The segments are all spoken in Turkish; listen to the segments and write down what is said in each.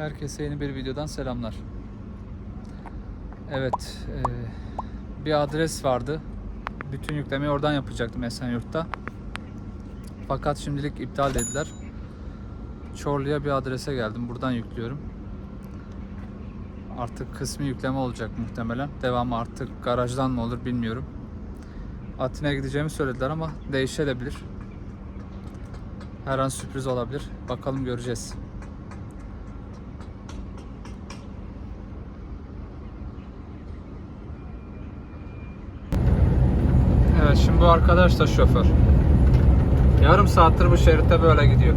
Herkese yeni bir videodan selamlar. Evet, e, bir adres vardı. Bütün yüklemeyi oradan yapacaktım Esenyurt'ta. Fakat şimdilik iptal dediler. Çorlu'ya bir adrese geldim. Buradan yüklüyorum. Artık kısmi yükleme olacak muhtemelen. Devamı artık garajdan mı olur bilmiyorum. Atina'ya gideceğimi söylediler ama değişebilir. Her an sürpriz olabilir. Bakalım göreceğiz. Evet şimdi bu arkadaş da şoför. Yarım saattir bu şeritte böyle gidiyor.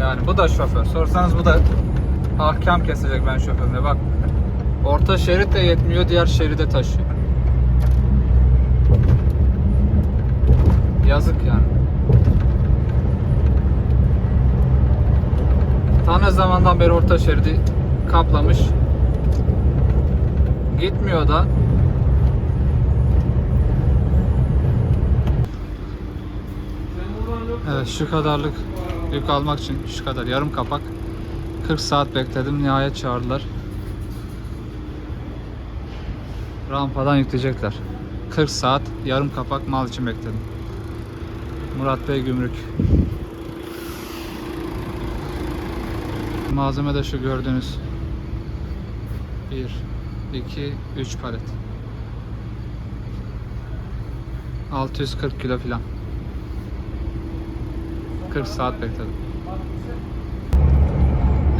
Yani bu da şoför. Sorsanız bu da ahkam kesecek ben şoförüne. Bak orta şerit de yetmiyor diğer şeride taşıyor. Yazık yani. Ta ne zamandan beri orta şeridi kaplamış. Gitmiyor da. Evet şu kadarlık yük almak için şu kadar yarım kapak 40 saat bekledim nihayet çağırdılar. Rampadan yükleyecekler. 40 saat yarım kapak mal için bekledim. Murat Bey Gümrük. Malzeme de şu gördüğünüz 1 2 3 palet. 640 kilo filan. 40 saat bekledim.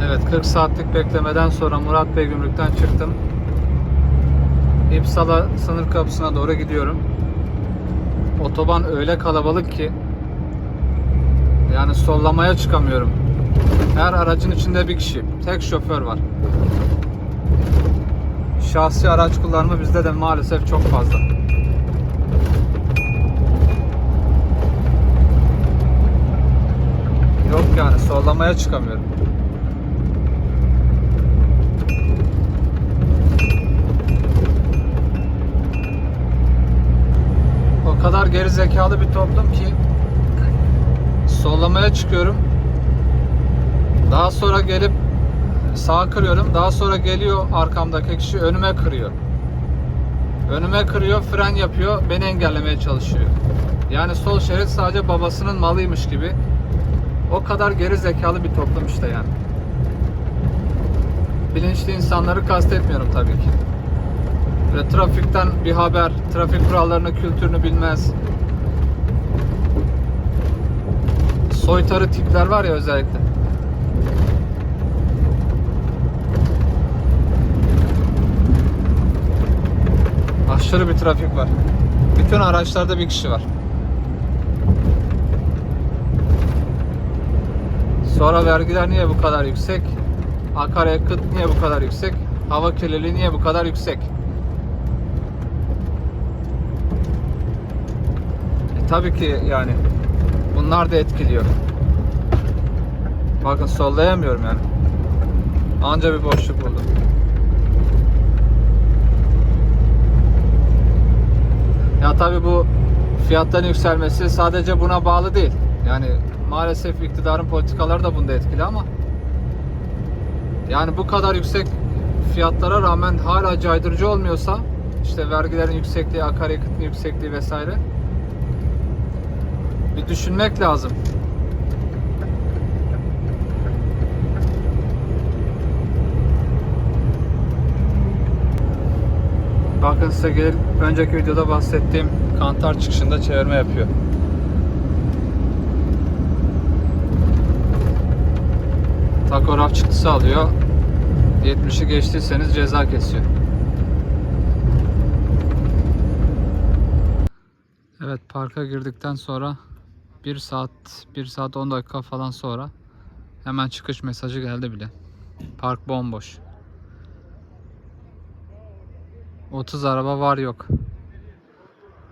Evet 40 saatlik beklemeden sonra Murat Bey Gümrük'ten çıktım. İpsala sınır kapısına doğru gidiyorum. Otoban öyle kalabalık ki yani sollamaya çıkamıyorum. Her aracın içinde bir kişi. Tek şoför var. Şahsi araç kullanımı bizde de maalesef çok fazla. Yok yani sollamaya çıkamıyorum. O kadar geri zekalı bir toplum ki sollamaya çıkıyorum. Daha sonra gelip sağa kırıyorum. Daha sonra geliyor arkamdaki kişi önüme kırıyor. Önüme kırıyor, fren yapıyor, beni engellemeye çalışıyor. Yani sol şerit sadece babasının malıymış gibi. O kadar geri zekalı bir toplum işte yani. Bilinçli insanları kastetmiyorum tabii ki. Ve trafikten bir haber, trafik kurallarını, kültürünü bilmez. Soytarı tipler var ya özellikle. Aşırı bir trafik var. Bütün araçlarda bir kişi var. Sonra vergiler niye bu kadar yüksek? Akaryakıt niye bu kadar yüksek? Hava kirliliği niye bu kadar yüksek? E, tabii ki yani bunlar da etkiliyor. Bakın sollayamıyorum yani. Anca bir boşluk buldum. Ya tabii bu fiyatların yükselmesi sadece buna bağlı değil. Yani maalesef iktidarın politikaları da bunda etkili ama yani bu kadar yüksek fiyatlara rağmen hala caydırıcı olmuyorsa işte vergilerin yüksekliği, akaryakıtın yüksekliği vesaire bir düşünmek lazım. Bakın size gelir, önceki videoda bahsettiğim kantar çıkışında çevirme yapıyor. Takograf çıktısı alıyor. 70'i geçtiyseniz ceza kesiyor. Evet parka girdikten sonra 1 saat 1 saat 10 dakika falan sonra hemen çıkış mesajı geldi bile. Park bomboş. 30 araba var yok.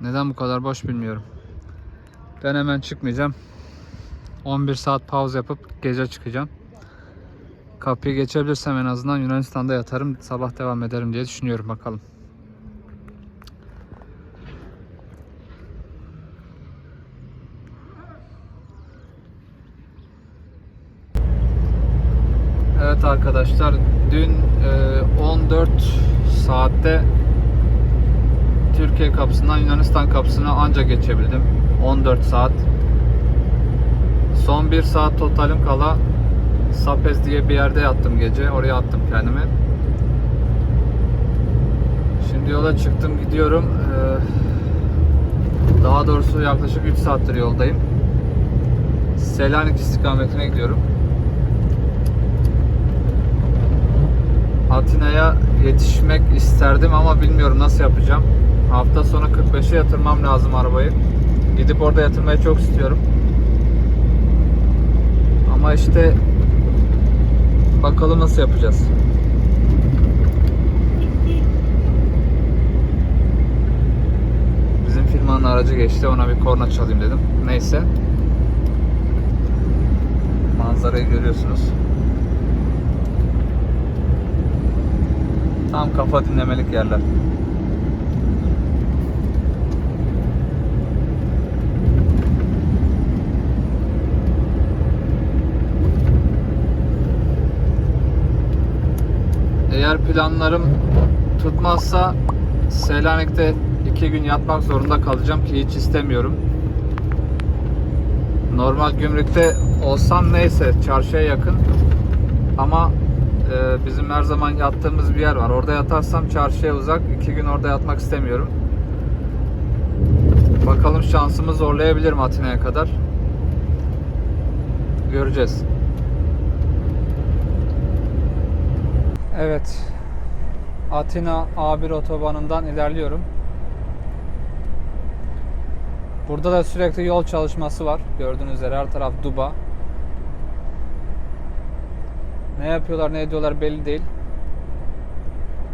Neden bu kadar boş bilmiyorum. Ben hemen çıkmayacağım. 11 saat pause yapıp gece çıkacağım. Kapıyı geçebilirsem en azından Yunanistan'da yatarım. Sabah devam ederim diye düşünüyorum bakalım. arkadaşlar dün e, 14 saatte Türkiye kapısından Yunanistan kapısına anca geçebildim. 14 saat. Son 1 saat totalim kala Sapez diye bir yerde yattım gece. Oraya attım kendimi. Şimdi yola çıktım gidiyorum. Ee, daha doğrusu yaklaşık 3 saattir yoldayım. Selanik istikametine gidiyorum. Atina'ya yetişmek isterdim ama bilmiyorum nasıl yapacağım. Hafta sonu 45'e yatırmam lazım arabayı. Gidip orada yatırmayı çok istiyorum. Ama işte bakalım nasıl yapacağız. Bizim firmanın aracı geçti. Ona bir korna çalayım dedim. Neyse. Manzarayı görüyorsunuz. Tam kafa dinlemelik yerler. Eğer planlarım tutmazsa Selanik'te iki gün yatmak zorunda kalacağım ki hiç istemiyorum. Normal gümrükte olsam neyse çarşıya yakın ama e, bizim her zaman yattığımız bir yer var. Orada yatarsam çarşıya uzak. iki gün orada yatmak istemiyorum. Bakalım şansımı zorlayabilirim Atina'ya kadar. Göreceğiz. Evet. Atina A1 otobanından ilerliyorum. Burada da sürekli yol çalışması var. Gördüğünüz üzere her taraf duba. Ne yapıyorlar ne ediyorlar belli değil.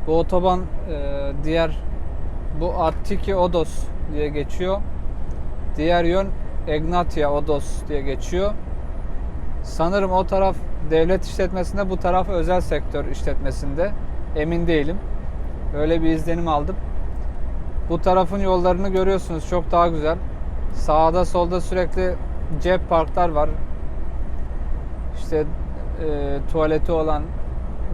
Bu otoban e, diğer bu Attiki Odos diye geçiyor. Diğer yön Egnatia Odos diye geçiyor. Sanırım o taraf devlet işletmesinde bu taraf özel sektör işletmesinde. Emin değilim. Öyle bir izlenim aldım. Bu tarafın yollarını görüyorsunuz çok daha güzel. Sağda solda sürekli cep parklar var. İşte e, tuvaleti olan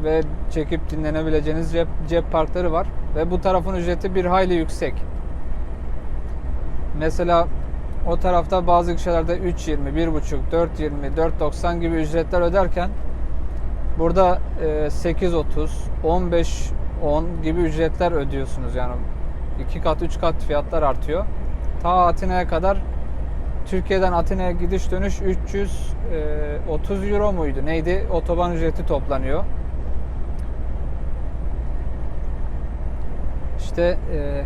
ve çekip dinlenebileceğiniz cep, cep parkları var. Ve bu tarafın ücreti bir hayli yüksek. Mesela o tarafta bazı kişilerde 3.20, 1.5, 4.20, 4.90 gibi ücretler öderken burada e, 8.30, 15 10 gibi ücretler ödüyorsunuz yani. 2 kat 3 kat fiyatlar artıyor. Ta Atina'ya kadar Türkiye'den Atina'ya gidiş dönüş 330 euro muydu? Neydi? Otoban ücreti toplanıyor. İşte e,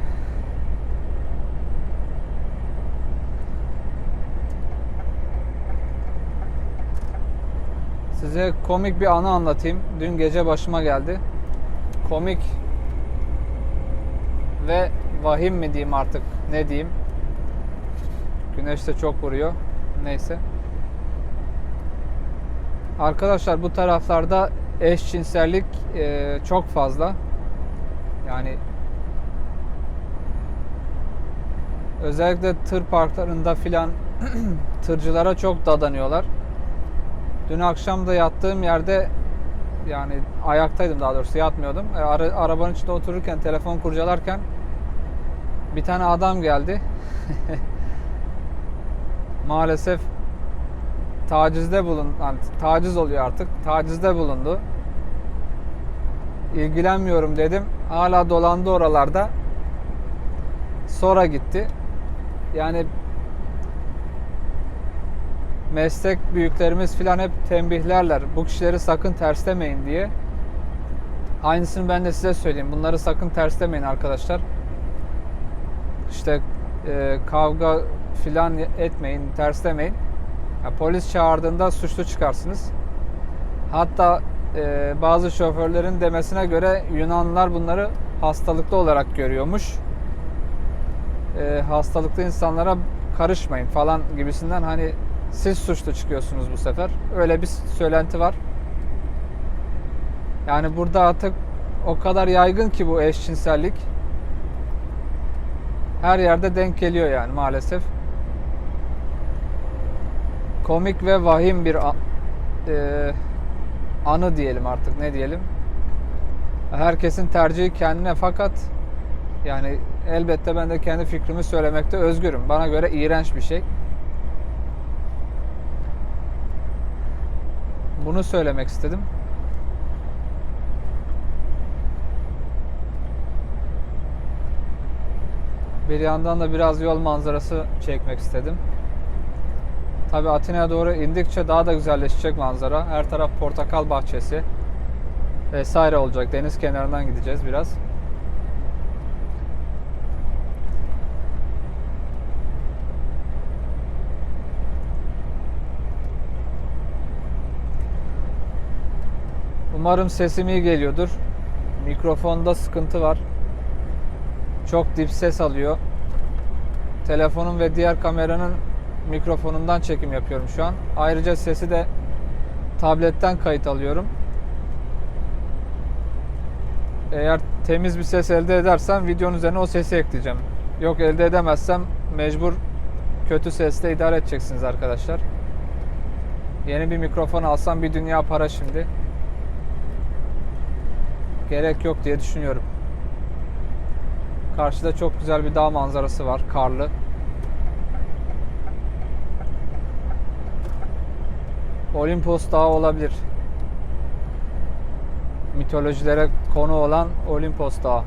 size komik bir anı anlatayım. Dün gece başıma geldi. Komik ve vahim mi diyeyim artık ne diyeyim. Güneş de çok vuruyor. Neyse. Arkadaşlar bu taraflarda eşcinsellik e, çok fazla. Yani özellikle tır parklarında filan tırcılara çok dadanıyorlar. Dün akşam da yattığım yerde yani ayaktaydım daha doğrusu yatmıyordum. E, ara- arabanın içinde otururken telefon kurcalarken bir tane adam geldi. Maalesef tacizde bulun yani taciz oluyor artık. Tacizde bulundu. İlgilenmiyorum dedim. Hala dolandı oralarda. Sonra gitti. Yani meslek büyüklerimiz filan hep tembihlerler. Bu kişileri sakın terslemeyin diye. Aynısını ben de size söyleyeyim. Bunları sakın terslemeyin arkadaşlar. İşte e, kavga filan etmeyin, terslemeyin. Ya, polis çağırdığında suçlu çıkarsınız. Hatta e, bazı şoförlerin demesine göre Yunanlılar bunları hastalıklı olarak görüyormuş. E, hastalıklı insanlara karışmayın falan gibisinden hani siz suçlu çıkıyorsunuz bu sefer. Öyle bir söylenti var. Yani burada artık o kadar yaygın ki bu eşcinsellik. Her yerde denk geliyor yani maalesef. Komik ve vahim bir e, anı diyelim artık ne diyelim. Herkesin tercihi kendine fakat yani elbette ben de kendi fikrimi söylemekte özgürüm. Bana göre iğrenç bir şey. Bunu söylemek istedim. Bir yandan da biraz yol manzarası çekmek istedim. Tabi Atina'ya doğru indikçe daha da güzelleşecek manzara. Her taraf portakal bahçesi vesaire olacak. Deniz kenarından gideceğiz biraz. Umarım sesim iyi geliyordur. Mikrofonda sıkıntı var. Çok dip ses alıyor. Telefonun ve diğer kameranın mikrofonundan çekim yapıyorum şu an. Ayrıca sesi de tabletten kayıt alıyorum. Eğer temiz bir ses elde edersem videonun üzerine o sesi ekleyeceğim. Yok elde edemezsem mecbur kötü sesle idare edeceksiniz arkadaşlar. Yeni bir mikrofon alsam bir dünya para şimdi. Gerek yok diye düşünüyorum. Karşıda çok güzel bir dağ manzarası var. Karlı. Olimpos Dağı olabilir. Mitolojilere konu olan Olimpos Dağı.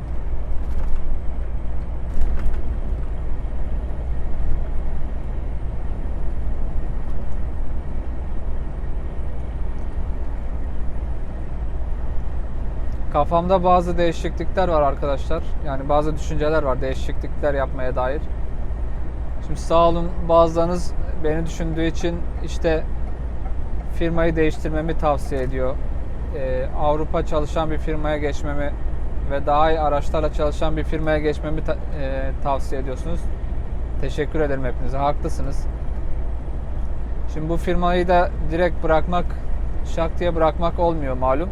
Kafamda bazı değişiklikler var arkadaşlar. Yani bazı düşünceler var değişiklikler yapmaya dair. Şimdi sağ olun bazılarınız beni düşündüğü için işte firmayı değiştirmemi tavsiye ediyor. Ee, Avrupa çalışan bir firmaya geçmemi ve daha iyi araçlarla çalışan bir firmaya geçmemi ta- e, tavsiye ediyorsunuz. Teşekkür ederim hepinize. Haklısınız. Şimdi bu firmayı da direkt bırakmak, şak diye bırakmak olmuyor malum.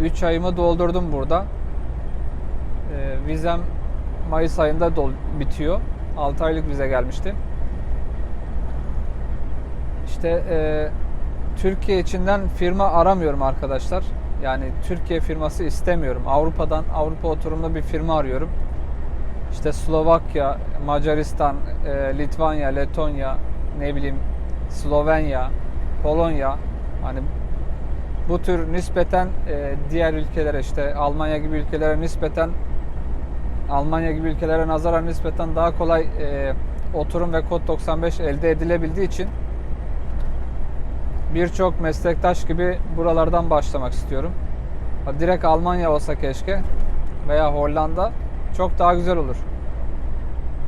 3 ayımı doldurdum burada. E, vizem Mayıs ayında dol bitiyor. 6 aylık vize gelmişti. İşte e, Türkiye içinden firma aramıyorum arkadaşlar. Yani Türkiye firması istemiyorum. Avrupa'dan Avrupa oturumlu bir firma arıyorum. İşte Slovakya, Macaristan, e, Litvanya, Letonya, ne bileyim Slovenya, Polonya hani bu tür nispeten e, diğer ülkelere işte Almanya gibi ülkelere nispeten Almanya gibi ülkelere nazaran nispeten daha kolay e, oturum ve kod 95 elde edilebildiği için birçok meslektaş gibi buralardan başlamak istiyorum. Direkt Almanya olsa keşke veya Hollanda çok daha güzel olur.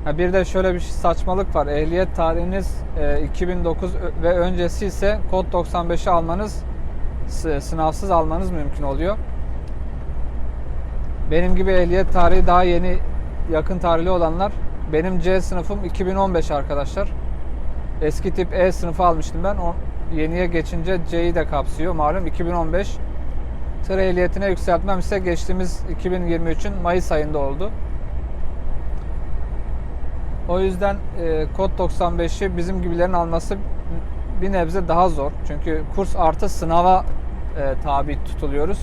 Ha, bir de şöyle bir saçmalık var. Ehliyet tarihiniz e, 2009 ve öncesi ise kod 95'i almanız sınavsız almanız mümkün oluyor. Benim gibi ehliyet tarihi daha yeni yakın tarihli olanlar benim C sınıfım 2015 arkadaşlar. Eski tip E sınıfı almıştım ben. O yeniye geçince C'yi de kapsıyor. Malum 2015. Tır ehliyetine yükseltmem ise geçtiğimiz 2023'ün Mayıs ayında oldu. O yüzden e, kod 95'i bizim gibilerin alması bir nebze daha zor. Çünkü kurs artı sınava e, tabi tutuluyoruz.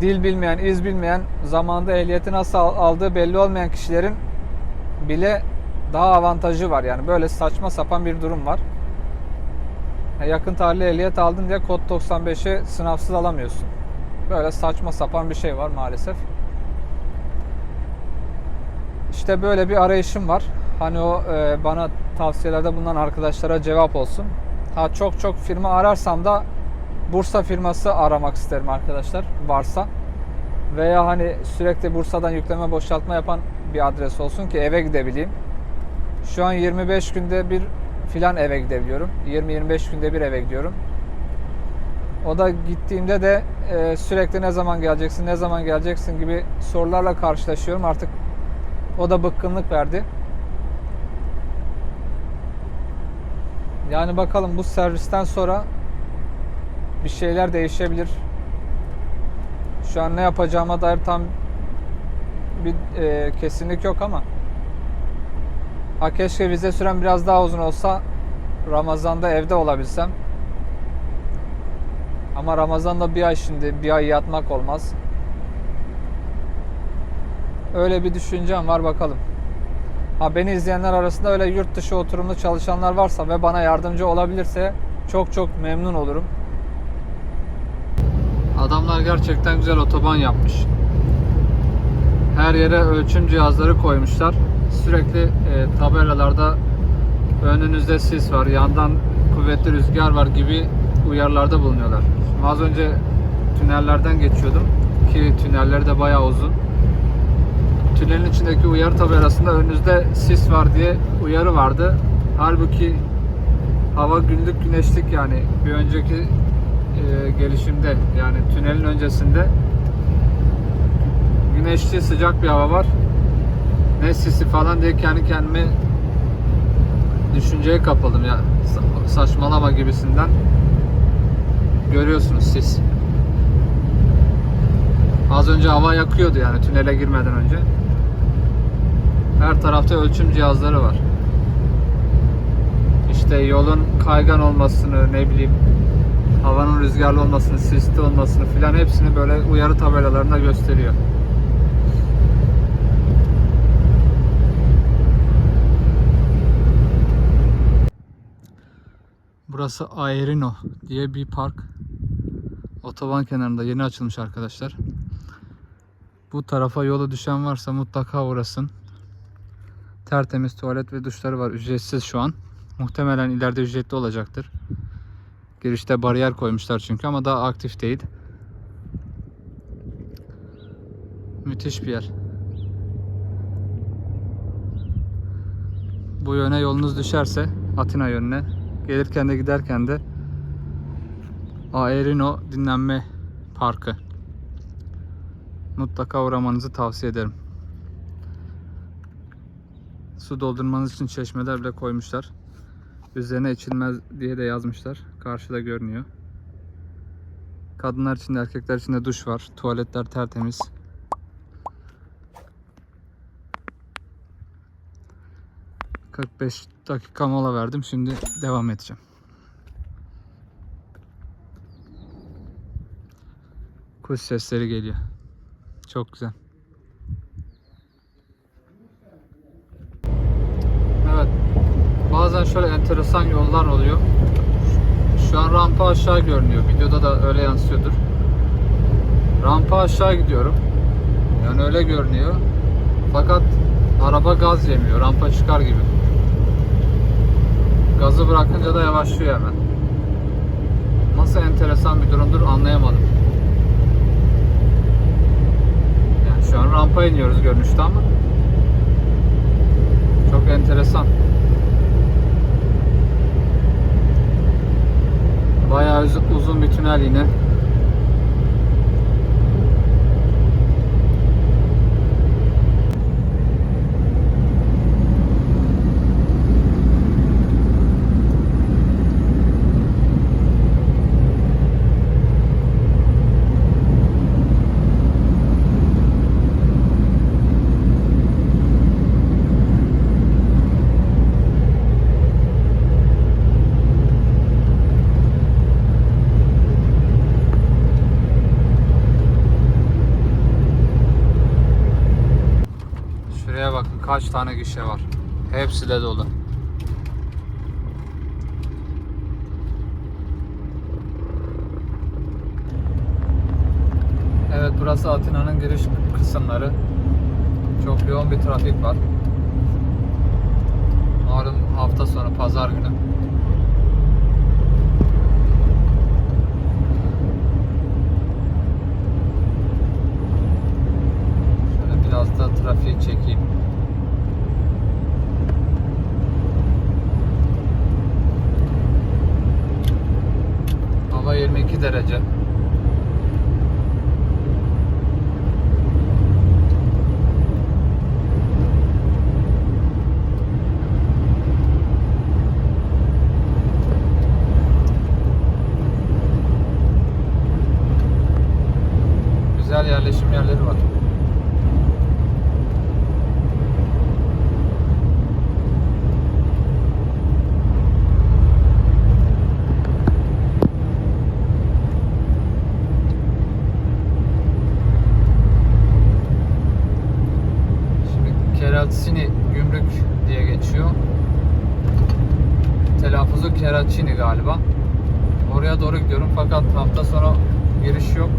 Dil bilmeyen, iz bilmeyen, zamanında ehliyeti nasıl al- aldığı belli olmayan kişilerin bile daha avantajı var. Yani böyle saçma sapan bir durum var. Ya Yakın tarihli ehliyet aldın diye kod 95'i sınavsız alamıyorsun. Böyle saçma sapan bir şey var maalesef. İşte böyle bir arayışım var. Hani o e, bana tavsiyelerde bulunan arkadaşlara cevap olsun. Ha çok çok firma ararsam da Bursa firması aramak isterim arkadaşlar varsa. Veya hani sürekli Bursa'dan yükleme boşaltma yapan bir adres olsun ki eve gidebileyim. Şu an 25 günde bir filan eve gidebiliyorum. 20-25 günde bir eve gidiyorum. O da gittiğimde de e, sürekli ne zaman geleceksin, ne zaman geleceksin gibi sorularla karşılaşıyorum. Artık o da bıkkınlık verdi. Yani bakalım bu servisten sonra bir şeyler değişebilir. Şu an ne yapacağıma dair tam bir e, kesinlik yok ama ha keşke vize süren biraz daha uzun olsa Ramazan'da evde olabilsem. Ama Ramazan'da bir ay şimdi bir ay yatmak olmaz. Öyle bir düşüncem var bakalım. Ha beni izleyenler arasında öyle yurt dışı oturumlu çalışanlar varsa ve bana yardımcı olabilirse çok çok memnun olurum. Adamlar gerçekten güzel otoban yapmış. Her yere ölçüm cihazları koymuşlar. Sürekli e, tabelalarda önünüzde sis var, yandan kuvvetli rüzgar var gibi uyarılarda bulunuyorlar. Şimdi az önce tünellerden geçiyordum ki tünelleri de bayağı uzun. Tünelin içindeki uyarı tabelasında önünüzde sis var diye uyarı vardı. Halbuki hava günlük güneşlik yani bir önceki e, gelişimde yani tünelin öncesinde güneşli sıcak bir hava var. Ne sisi falan diye kendi kendime düşünceye kapıldım ya Sa- saçmalama gibisinden görüyorsunuz siz. Az önce hava yakıyordu yani tünele girmeden önce. Her tarafta ölçüm cihazları var. İşte yolun kaygan olmasını, ne bileyim havanın rüzgarlı olmasını, sisli olmasını filan hepsini böyle uyarı tabelalarında gösteriyor. Burası Aerino diye bir park. Otoban kenarında yeni açılmış arkadaşlar. Bu tarafa yolu düşen varsa mutlaka uğrasın. Tertemiz tuvalet ve duşları var. Ücretsiz şu an. Muhtemelen ileride ücretli olacaktır. Girişte bariyer koymuşlar çünkü ama daha aktif değil. Müthiş bir yer. Bu yöne yolunuz düşerse Atina yönüne gelirken de giderken de Aerino dinlenme parkı. Mutlaka uğramanızı tavsiye ederim. Su doldurmanız için çeşmeler bile koymuşlar. Üzerine içilmez diye de yazmışlar. Karşıda görünüyor. Kadınlar için de erkekler için de duş var. Tuvaletler tertemiz. ...45 dakika mola verdim. Şimdi devam edeceğim. Kuş sesleri geliyor. Çok güzel. Evet. Bazen şöyle enteresan yollar oluyor. Şu an rampa aşağı görünüyor. Videoda da öyle yansıyordur. Rampa aşağı gidiyorum. Yani öyle görünüyor. Fakat araba gaz yemiyor. Rampa çıkar gibi. Gazı bırakınca da yavaşlıyor hemen. Nasıl enteresan bir durumdur anlayamadım. Yani şu an rampa iniyoruz görünüşte ama çok enteresan. Bayağı uz- uzun bir tünel yine. Şuraya bakın kaç tane gişe var. Hepsi de dolu. Evet burası Atina'nın giriş kısımları. Çok yoğun bir trafik var. Malum hafta sonu pazar günü. Şöyle biraz da trafiği çekeyim. Hava 22 derece. Güzel yerleşim yerleri var. Keralsini gümrük diye geçiyor. Telaffuzu Keralcini galiba. Oraya doğru gidiyorum fakat hafta sonu giriş yok.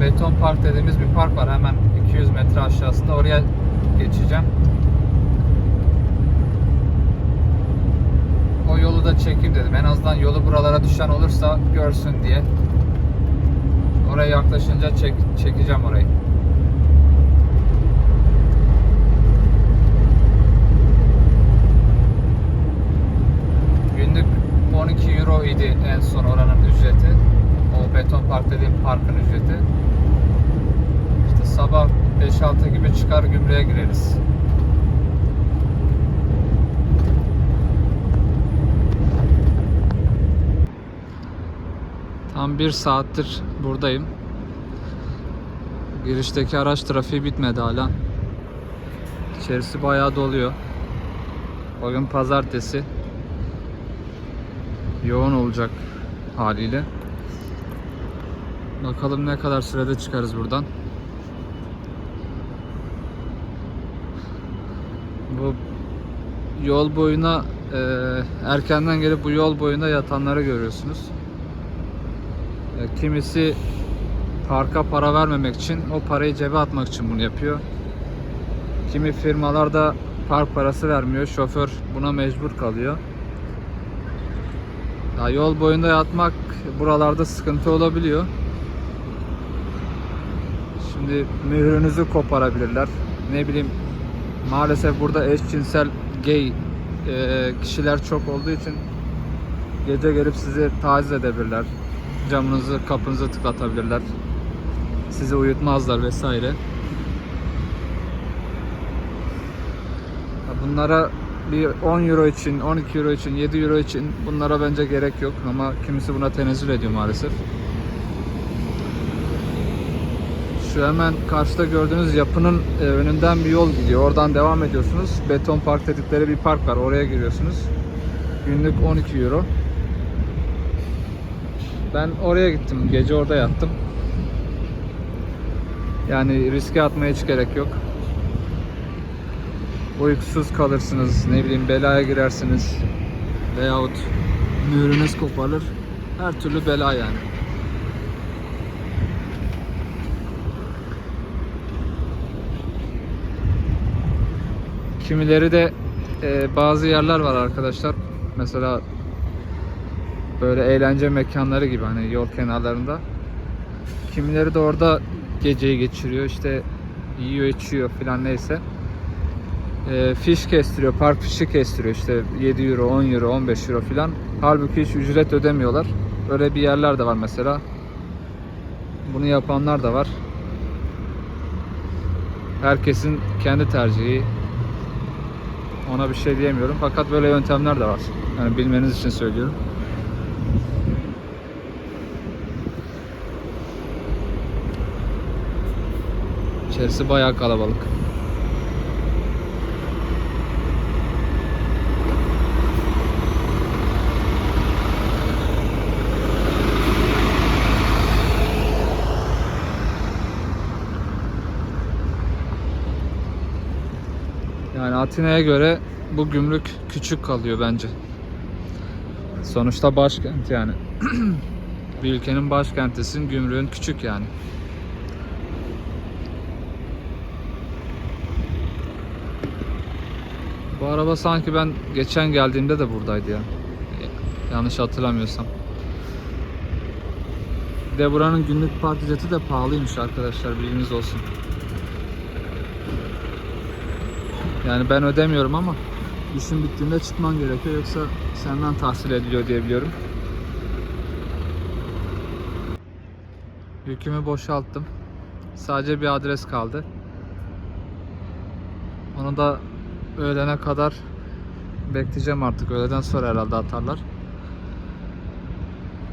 Beton Park dediğimiz bir park var hemen 200 metre aşağısında oraya geçeceğim. Çekeyim dedim. En azından yolu buralara düşen olursa görsün diye. Oraya yaklaşınca çek, çekeceğim orayı. Günlük 12 euro idi en son oranın ücreti. O beton park dediğim parkın ücreti. İşte sabah 5-6 gibi çıkar gümrüğe gireriz. Tam bir saattir buradayım. Girişteki araç trafiği bitmedi hala. İçerisi bayağı doluyor. Bugün pazartesi. Yoğun olacak haliyle. Bakalım ne kadar sürede çıkarız buradan. Bu yol boyuna e, erkenden gelip bu yol boyunda yatanları görüyorsunuz. Kimisi parka para vermemek için, o parayı cebe atmak için bunu yapıyor. Kimi firmalar da park parası vermiyor. Şoför buna mecbur kalıyor. Ya yol boyunda yatmak buralarda sıkıntı olabiliyor. Şimdi mührünüzü koparabilirler. Ne bileyim maalesef burada eşcinsel gay e, kişiler çok olduğu için gece gelip sizi taciz edebilirler. Camınızı, kapınızı tıklatabilirler. Sizi uyutmazlar vesaire. Bunlara bir 10 euro için, 12 euro için, 7 euro için bunlara bence gerek yok ama kimisi buna tenezzül ediyor maalesef. Şu hemen karşıda gördüğünüz yapının e, önünden bir yol gidiyor. Oradan devam ediyorsunuz. Beton park dedikleri bir park var. Oraya giriyorsunuz. Günlük 12 euro. Ben oraya gittim. Gece orada yattım. Yani riske atmaya hiç gerek yok. Uykusuz kalırsınız. Ne bileyim belaya girersiniz. Veyahut mührünüz koparır. Her türlü bela yani. Kimileri de e, bazı yerler var arkadaşlar. Mesela böyle eğlence mekanları gibi hani yol kenarlarında. Kimileri de orada geceyi geçiriyor. İşte yiyor içiyor filan neyse. E, fiş kestiriyor, park fişi kestiriyor işte 7 euro, 10 euro, 15 euro filan. Halbuki hiç ücret ödemiyorlar. Öyle bir yerler de var mesela. Bunu yapanlar da var. Herkesin kendi tercihi. Ona bir şey diyemiyorum. Fakat böyle yöntemler de var. Yani bilmeniz için söylüyorum. İçerisi bayağı kalabalık. Yani Atina'ya göre bu gümrük küçük kalıyor bence. Sonuçta başkent yani. bir ülkenin başkentisin gümrüğün küçük yani. Bu araba sanki ben geçen geldiğimde de buradaydı ya. Yanlış hatırlamıyorsam. De buranın günlük park ücreti de pahalıymış arkadaşlar bilginiz olsun. Yani ben ödemiyorum ama işin bittiğinde çıkman gerekiyor yoksa senden tahsil ediliyor diye biliyorum. Yükümü boşalttım. Sadece bir adres kaldı. Onu da öğlene kadar bekleyeceğim artık. Öğleden sonra herhalde atarlar.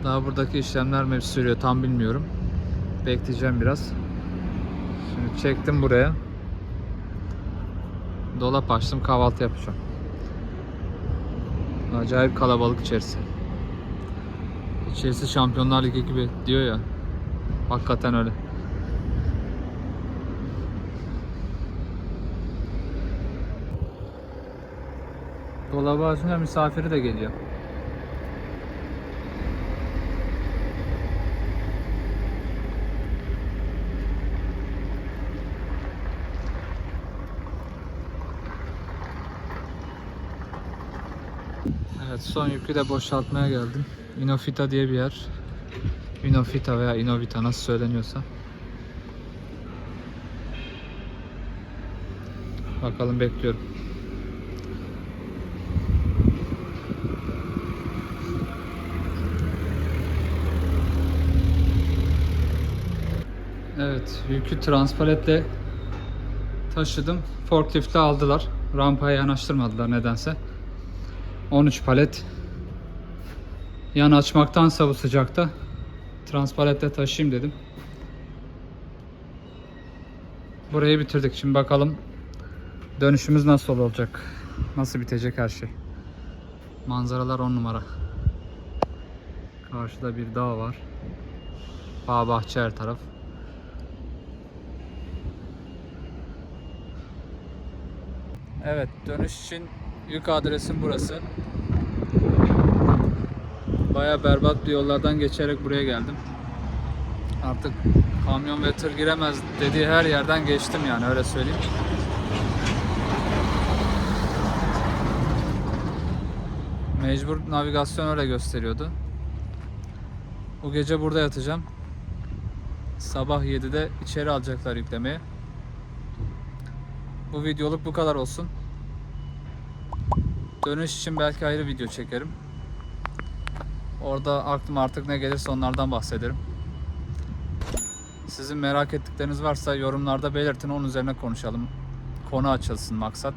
Daha buradaki işlemler mi sürüyor tam bilmiyorum. Bekleyeceğim biraz. Şimdi çektim buraya. Dolap açtım kahvaltı yapacağım. Acayip kalabalık içerisi. İçerisi Şampiyonlar Ligi gibi diyor ya. Hakikaten öyle. Dolabı açınca misafiri de geliyor. Evet son yükü de boşaltmaya geldim. Inofita diye bir yer. Inofita veya Inovita nasıl söyleniyorsa. Bakalım bekliyorum. Evet, yükü transpaletle taşıdım. Forkliftle aldılar. Rampaya yanaştırmadılar nedense. 13 palet. Yan açmaktansa bu sıcakta transpaletle taşıyayım dedim. Burayı bitirdik. Şimdi bakalım dönüşümüz nasıl olacak? Nasıl bitecek her şey? Manzaralar 10 numara. Karşıda bir dağ var. Bağ bahçe her taraf. Evet, dönüş için yük adresim burası. Baya berbat bir yollardan geçerek buraya geldim. Artık kamyon ve tır giremez dediği her yerden geçtim yani öyle söyleyeyim. Mecbur navigasyon öyle gösteriyordu. Bu gece burada yatacağım. Sabah 7'de içeri alacaklar yüklemeye. Bu videoluk bu kadar olsun. Dönüş için belki ayrı video çekerim. Orada aklıma artık ne gelirse onlardan bahsederim. Sizin merak ettikleriniz varsa yorumlarda belirtin. Onun üzerine konuşalım. Konu açılsın maksat.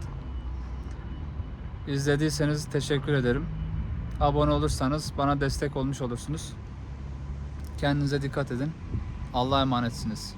İzlediyseniz teşekkür ederim. Abone olursanız bana destek olmuş olursunuz. Kendinize dikkat edin. Allah'a emanetsiniz.